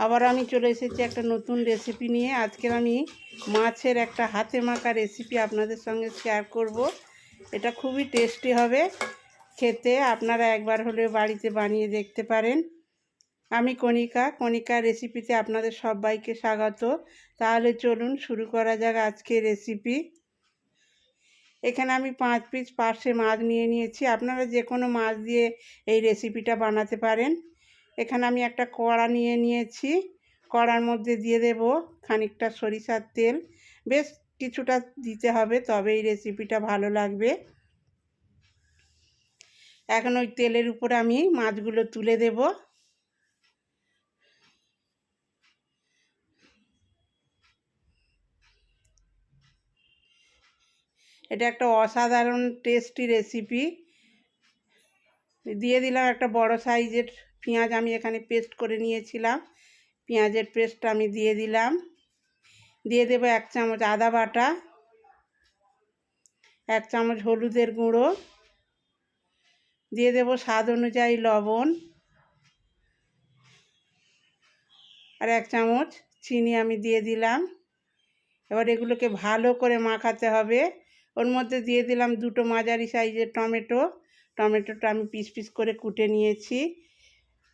আবার আমি চলে এসেছি একটা নতুন রেসিপি নিয়ে। আজকের আমি মাছের একটা হাতে মাখা রেসিপি আপনাদের সঙ্গে শেয়ার করব। এটা খুবই টেস্টি হবে। খেতে আপনারা একবার হলে বাড়িতে বানিয়ে দেখতে পারেন। আমি কণিকা কণিকা রেসিপিতে আপনাদের সবাইকে স্বাগত। তাহলে চলুন শুরু করা যাক আজকে রেসিপি এখানে আমি পাঁচ পিস পার্শে মাছ নিয়ে নিয়েছি। আপনারা যে কোনো মাছ দিয়ে এই রেসিপিটা বানাতে পারেন। এখানে আমি একটা কড়া নিয়ে নিয়েছি। কড়ার মধ্যে দিয়ে দেব খানিকটা সরিষার তেল। বেশ কিছুটা দিতে হবে, তবে এই রেসিপিটা ভালো লাগবে। এখন ওই তেলের উপরে আমি মাছগুলো তুলে দেব। এটা একটা অসাধারণ টেস্টি রেসিপি দিয়ে দিলাম একটা বড় সাইজের পেঁয়াজ আমি এখানে পেস্ট করে নিয়েছিলাম। পেঁয়াজের পেস্টটা আমি দিয়ে দিলাম। দিয়ে দেবো এক চামচ আদা বাটা, এক চামচ হলুদের গুঁড়ো, দিয়ে দেবো স্বাদ অনুযায়ী লবণ আর এক চামচ চিনি আমি দিয়ে দিলাম। এবার এগুলোকে ভালো করে মাখাতে হবে। ওর মধ্যে দিয়ে দিলাম দুটো মাঝারি সাইজের টমেটো। টমেটোটা আমি পিস পিস করে কুটে নিয়েছি।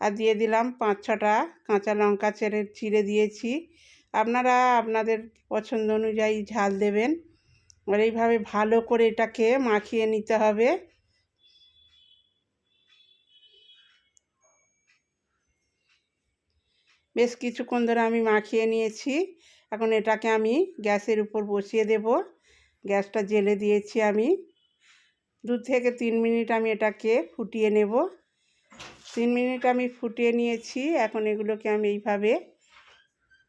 আর দিয়ে দিলাম পাঁচ ছটা কাঁচা লঙ্কা ছেড়ে চিড়ে দিয়েছি। আপনারা আপনাদের পছন্দ অনুযায়ী ঝাল দেবেন। আর এইভাবে ভালো করে এটাকে মাখিয়ে নিতে হবে। বেশ কিছুক্ষণ ধরে আমি মাখিয়ে নিয়েছি। এখন এটাকে আমি গ্যাসের উপর বসিয়ে দেব। গ্যাসটা জেলে দিয়েছি আমি। দু থেকে তিন মিনিট আমি এটাকে ফুটিয়ে নেব। তিন মিনিট আমি ফুটিয়ে নিয়েছি, এখন এগুলোকে আমি এইভাবে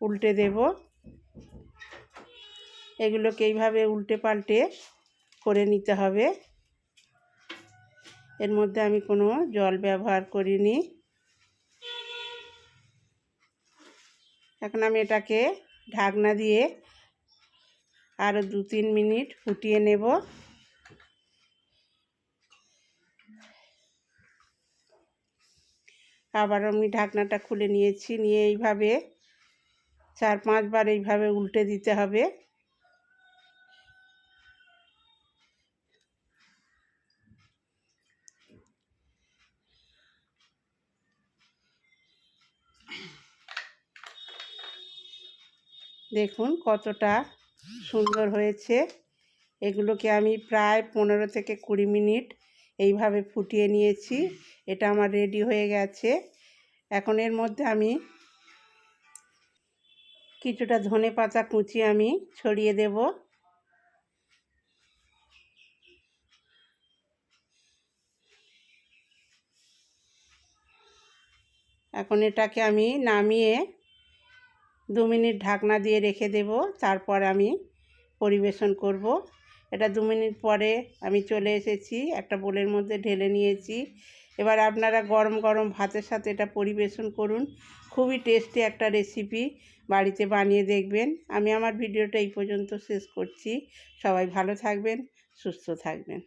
উল্টে দেব। এগুলোকে এইভাবে উল্টে পাল্টে করে নিতে হবে। এর মধ্যে আমি কোনো জল ব্যবহার করিনি। এখন আমি এটাকে ঢাকনা দিয়ে আরও দু তিন মিনিট ফুটিয়ে নেব। আবার আমি ঢাকনাটা খুলে নিয়েছি, নিয়ে এইভাবে চার পাঁচবার এইভাবে উল্টে দিতে হবে। দেখুন কতটা সুন্দর হয়েছে। এগুলোকে আমি প্রায় পনেরো থেকে কুড়ি মিনিট এইভাবে ফুটিয়ে নিয়েছি। এটা আমার রেডি হয়ে গেছে। এখন এর মধ্যে আমি কিছুটা ধনে পাতা কুচি আমি ছড়িয়ে দেব। এখন এটাকে আমি নামিয়ে দু মিনিট ঢাকনা দিয়ে রেখে দেব। তারপর আমি পরিবেশন করব। এটা দু মিনিট পরে আমি চলে এসেছি, একটা বোলের মধ্যে ঢেলে নিয়েছি। এবার আপনারা গরম গরম ভাতের সাথে এটা পরিবেশন করুন, খুবই টেস্টি একটা রেসিপি বাড়িতে বানিয়ে দেখবেন। আমি আমার ভিডিওটা এই পর্যন্ত শেষ করছি, সবাই ভালো থাকবেন, সুস্থ থাকবেন।